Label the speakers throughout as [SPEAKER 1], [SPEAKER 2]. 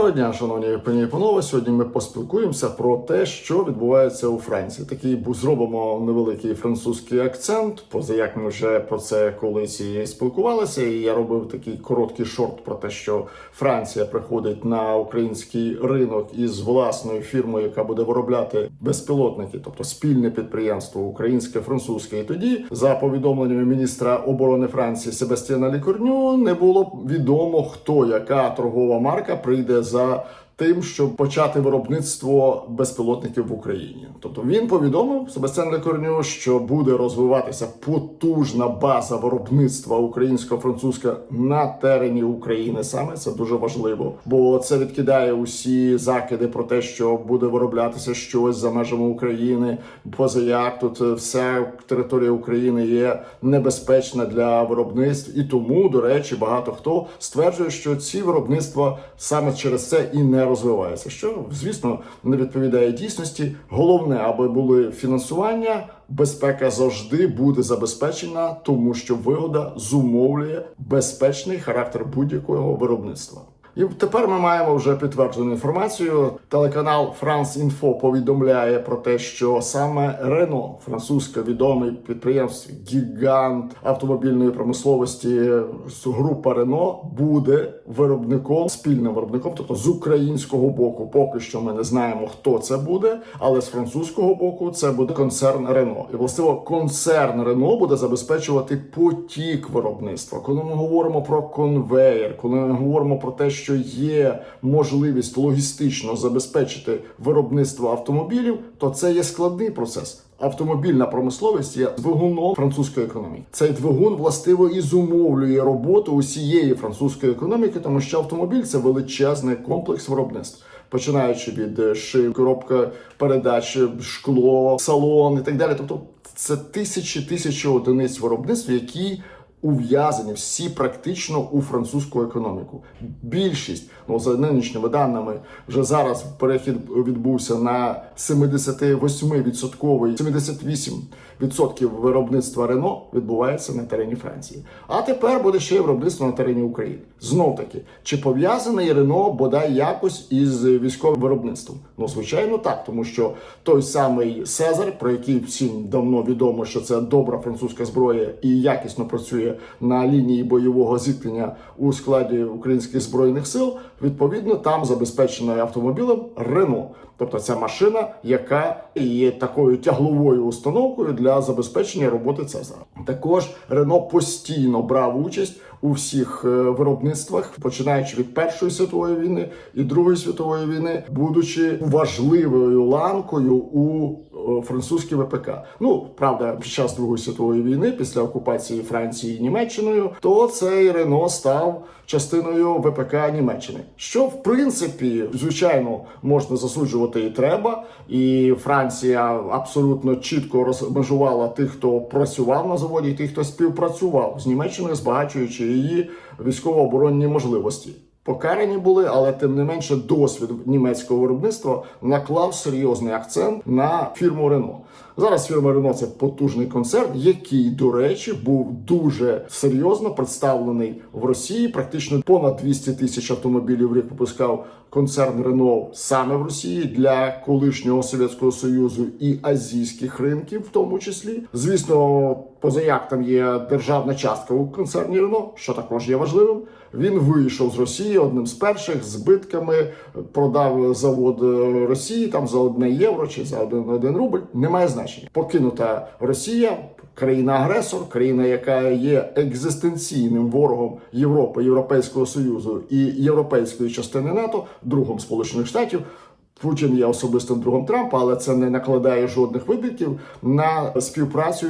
[SPEAKER 1] Доброго дня, шановні пані і панове. Сьогодні ми поспілкуємося про те, що відбувається у Франції. Такий зробимо невеликий французький акцент. Поза як ми вже про це колись і спілкувалися. І я робив такий короткий шорт про те, що Франція приходить на український ринок із власною фірмою, яка буде виробляти безпілотники, тобто спільне підприємство українське, французьке. І тоді, за повідомленнями міністра оборони Франції Себастьяна Лікорню, не було відомо, хто яка торгова марка прийде за. Тим, щоб почати виробництво безпілотників в Україні, тобто він повідомив Себастьян Лекорню, що буде розвиватися потужна база виробництва українсько-французька на терені України. Саме це дуже важливо, бо це відкидає усі закиди про те, що буде вироблятися щось за межами України. Поза як тут вся територія України є небезпечна для виробництв, і тому, до речі, багато хто стверджує, що ці виробництва саме через це і не розвиваються. Що звісно не відповідає дійсності. Головне, аби були фінансування. Безпека завжди буде забезпечена, тому що вигода зумовлює безпечний характер будь-якого виробництва. І тепер ми маємо вже підтверджену інформацію. Телеканал France Info повідомляє про те, що саме Renault, французьке відоме підприємство, гігант автомобільної промисловості, група Renault, буде виробником, спільним виробником, тобто з українського боку. Поки що ми не знаємо, хто це буде, але з французького боку це буде концерн Renault. І властиво концерн Renault буде забезпечувати потік виробництва. Коли ми говоримо про конвеєр, коли ми говоримо про те, що є можливість логістично забезпечити виробництво автомобілів, то це є складний процес. Автомобільна промисловість є двигуном французької економіки. Цей двигун властиво і зумовлює роботу усієї французької економіки, тому що автомобіль це величезний комплекс виробництв. Починаючи від е, шин, коробка передач, шкло, салон і так далі. Тобто це тисячі тисячі одиниць виробництв, які ув'язані всі практично у французьку економіку. Більшість, ну за нинішніми даними, вже зараз перехід відбувся на 78%, 78% виробництва Рено відбувається на терені Франції. А тепер буде ще й виробництво на терені України. Знов таки, чи пов'язаний Рено бодай якось із військовим виробництвом? Ну, звичайно, так, тому що той самий Сезар, про який всім давно відомо, що це добра французька зброя і якісно працює на лінії бойового зіткнення у складі українських збройних сил, відповідно там забезпечено автомобілем Рено. Тобто це машина, яка є такою тягловою установкою для забезпечення роботи Цезара. Також Рено постійно брав участь у всіх е, виробництвах, починаючи від Першої світової війни і Другої світової війни, будучи важливою ланкою у е, французькій ВПК. Ну правда, під час Другої світової війни, після окупації Франції Німеччиною, то цей Рено став частиною ВПК Німеччини. Що в принципі, звичайно, можна засуджувати і треба. І Франція абсолютно чітко розмежувала тих, хто працював на заводі, і тих, хто співпрацював з Німеччиною, збагачуючи її військово-оборонні можливості. Покарані були, але тим не менше досвід німецького виробництва наклав серйозний акцент на фірму Рено. Зараз фірма Рено це потужний концерн, який, до речі, був дуже серйозно представлений в Росії. Практично понад 200 тисяч автомобілів в рік випускав концерн Рено саме в Росії для колишнього Совєтського Союзу і азійських ринків, в тому числі. Звісно, позаяк там є державна частка у концерні Рено, що також є важливим. Він вийшов з Росії одним з перших збитками, продав завод е, Росії там за одне євро чи за один, один рубль. Немає значення. Покинута Росія, країна-агресор, країна, яка є екзистенційним ворогом Європи, Європейського Союзу і європейської частини НАТО, другом Сполучених Штатів. Путін є особистим другом Трампа, але це не накладає жодних вибитків на співпрацю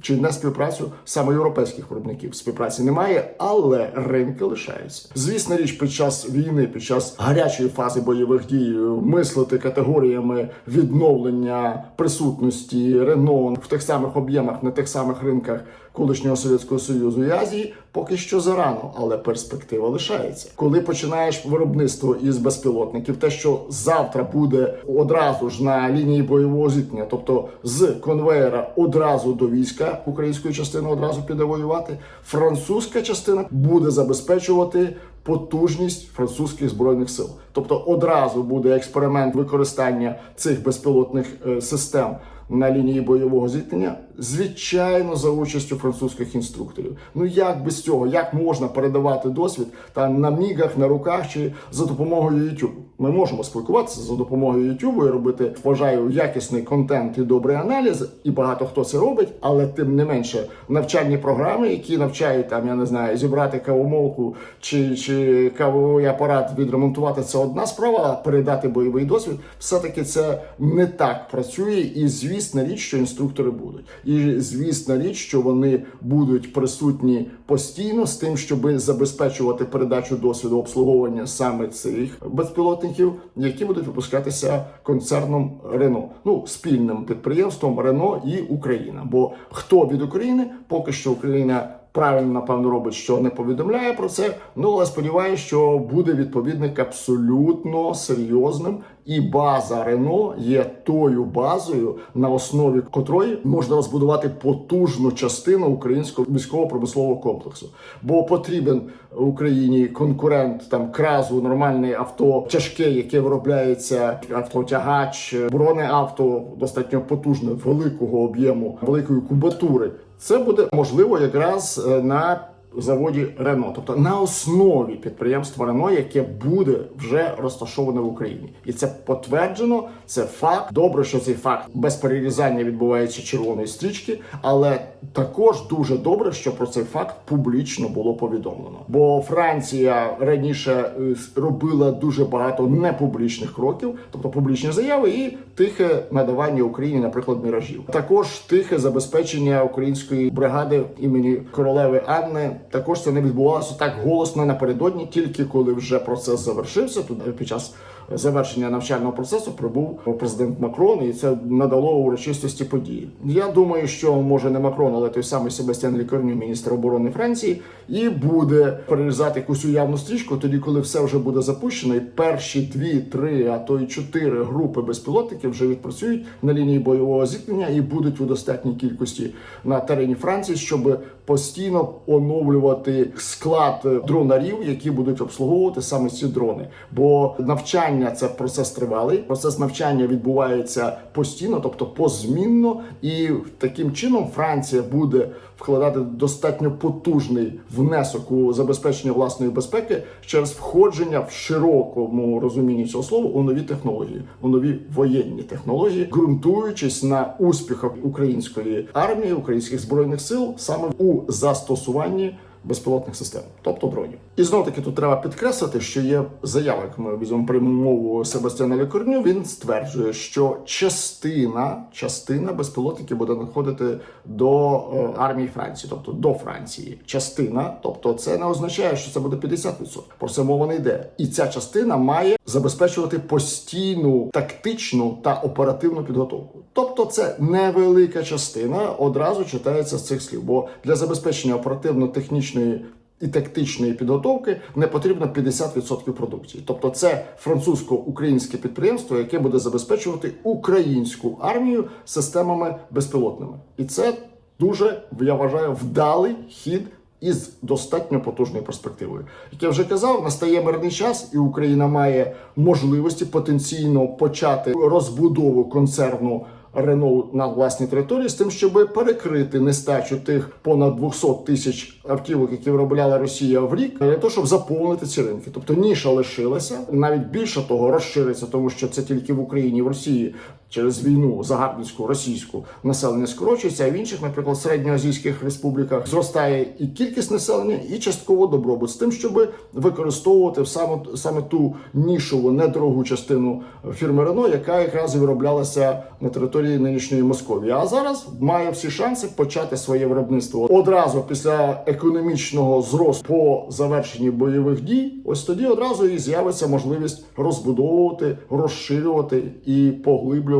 [SPEAKER 1] чи не співпрацю саме європейських виробників. Співпраці немає, але ринки лишаються. Звісна річ, під час війни, під час гарячої фази бойових дій, мислити категоріями відновлення присутності Рено в тих самих об'ємах на тих самих ринках колишнього Совєтського Союзу і Азії поки що зарано, але перспектива лишається. Коли починаєш виробництво із безпілотників, те, що завтра буде одразу ж на лінії бойового зіткнення, тобто з конвейера одразу до війська, вже українською частиною одразу піде воювати. Французька частина буде забезпечувати потужність французьких збройних сил. Тобто одразу буде експеримент використання цих безпілотних е, систем на лінії бойового зіткнення, звичайно, за участю французьких інструкторів. Ну як без цього? Як можна передавати досвід там на мігах, на руках чи за допомогою YouTube? Ми можемо спілкуватися за допомогою YouTube і робити, вважаю, якісний контент і добрий аналіз, і багато хто це робить, але тим не менше навчальні програми, які навчають там, я не знаю, зібрати кавомолку чи, чи кавовий апарат відремонтувати, це одна справа, а передати бойовий досвід, все-таки це не так працює. І звісна річ, що інструктори будуть. І звісна річ, що вони будуть присутні постійно з тим, щоб забезпечувати передачу досвіду обслуговування саме цих безпілотників, які будуть випускатися концерном Рено, ну спільним підприємством Рено і Україна. Бо хто від України, поки що Україна. Правильно, напевно, робить, що не повідомляє про це. Ну але сподіваюся, що буде відповідник абсолютно серйозним, і база Рено є тою базою, на основі котрої можна розбудувати потужну частину українського військово-промислового комплексу. Бо потрібен Україні конкурент там кразу, нормальне авто, тяжке, яке виробляється автотягач, бронеавто достатньо потужне, великого об'єму, великої кубатури. Це буде можливо якраз е, на заводі Рено, тобто на основі підприємства Рено, яке буде вже розташоване в Україні, і це потверджено. Це факт. Добре, що цей факт без перерізання відбувається червоної стрічки, але також дуже добре, що про цей факт публічно було повідомлено. Бо Франція раніше е, робила дуже багато непублічних кроків, тобто публічні заяви і тихе надавання Україні, наприклад, міражів. Також тихе забезпечення української бригади імені королеви Анни. Також це не відбувалося так голосно напередодні, тільки коли вже процес завершився. Тут під час завершення навчального процесу прибув президент Макрон, і це надало урочистості події. Я думаю, що може не Макрон, але той самий Себастьян Лікарню, міністр оборони Франції, і буде перерізати якусь уявну стрічку, тоді коли все вже буде запущено, і перші дві, три, а то й чотири групи безпілотників вже відпрацюють на лінії бойового зіткнення і будуть у достатній кількості на терені Франції, щоб постійно оновлювати склад дронарів, які будуть обслуговувати саме ці дрони. Бо навчання це процес тривалий. Процес навчання відбувається постійно, тобто позмінно, і таким чином Франція буде вкладати достатньо потужний внесок у забезпечення власної безпеки через входження в широкому розумінні цього слова у нові технології, у нові воєнні технології, ґрунтуючись на успіхах української армії, українських збройних сил саме у застосуванні безпілотних систем, тобто дронів. І знову таки тут треба підкреслити, що є заява, як ми візьмемо пряму Себастьяна Лікорню. Він стверджує, що частина частина безпілотників буде надходити до е, армії Франції, тобто до Франції. Частина, тобто це не означає, що це буде 50%. Про це мова не йде. І ця частина має забезпечувати постійну тактичну та оперативну підготовку. Тобто, це невелика частина одразу читається з цих слів. Бо для забезпечення оперативно-технічної і тактичної підготовки не потрібно 50% продукції. Тобто, це французько-українське підприємство, яке буде забезпечувати українську армію системами безпілотними, і це дуже я вважаю вдалий хід. Із достатньо потужною перспективою, як я вже казав, настає мирний час, і Україна має можливості потенційно почати розбудову концерну Рено на власній території з тим, щоб перекрити нестачу тих понад 200 тисяч автівок, які виробляла Росія в рік, для того, щоб заповнити ці ринки. Тобто ніша лишилася, навіть більше того, розшириться, тому що це тільки в Україні, в Росії. Через війну загарбницьку російську населення скорочується, а в інших, наприклад, середньоазійських республіках зростає і кількість населення, і частково добробут з тим, щоб використовувати саме саме ту нішову недорогу частину фірми Рено, яка якраз вироблялася на території нинішньої Московії. А зараз має всі шанси почати своє виробництво одразу після економічного зросту по завершенні бойових дій. Ось тоді одразу і з'явиться можливість розбудовувати, розширювати і поглиблювати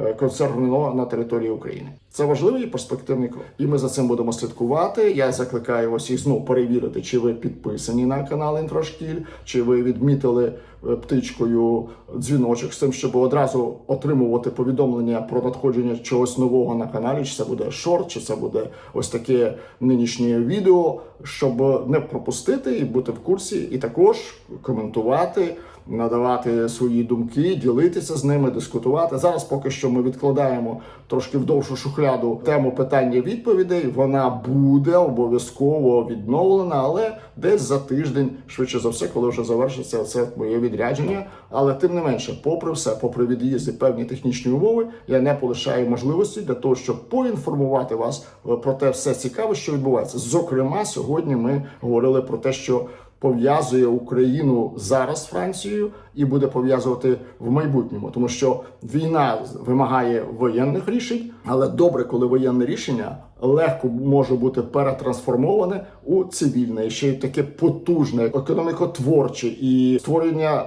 [SPEAKER 1] е, концерн на території України. Це важливий і перспективний крок. І ми за цим будемо слідкувати. Я закликаю вас їх знову перевірити, чи ви підписані на канал Інфрашкіль, чи ви відмітили е, птичкою дзвіночок з тим, щоб одразу отримувати повідомлення про надходження чогось нового на каналі. Чи це буде шорт, чи це буде ось таке нинішнє відео, щоб не пропустити і бути в курсі, і також коментувати надавати свої думки, ділитися з ними, дискутувати. Зараз поки що ми відкладаємо трошки в довшу шухляду тему питання відповідей. Вона буде обов'язково відновлена, але десь за тиждень, швидше за все, коли вже завершиться це моє відрядження. Але тим не менше, попри все, попри від'їзди, певні технічні умови, я не полишаю можливості для того, щоб поінформувати вас е, про те все цікаве, що відбувається. Зокрема, сьогодні ми говорили про те, що пов'язує Україну зараз з Францією і буде пов'язувати в майбутньому, тому що війна вимагає воєнних рішень, але добре, коли воєнне рішення легко може бути перетрансформоване у цивільне, ще й таке потужне, економікотворче і створення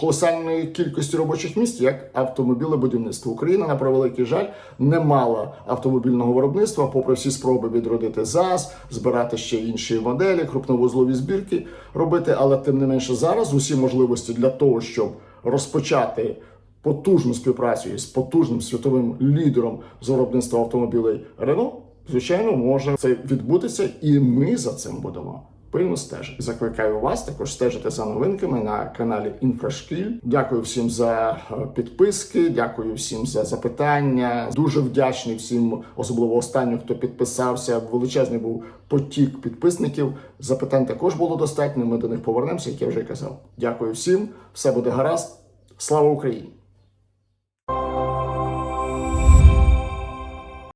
[SPEAKER 1] колосальної кількості робочих місць, як автомобілебудівництво. Україна, на превеликий жаль, не мала автомобільного виробництва, попри всі спроби відродити ЗАЗ, збирати ще інші моделі, крупновузлові збірки робити. Але тим не менше зараз усі можливості для того, щоб розпочати. Потужну співпрацю із потужним світовим лідером з виробництва автомобілей Рено, звичайно, може це відбутися, і ми за цим будемо пильно стежити. Закликаю вас також стежити за новинками на каналі Інфрашкіль. Дякую всім за е, підписки, дякую всім за запитання. Дуже вдячний всім, особливо останнім, хто підписався. Величезний був потік підписників. Запитань також було достатньо. Ми до них повернемося, як я вже казав. Дякую всім, все буде гаразд. Слава Україні!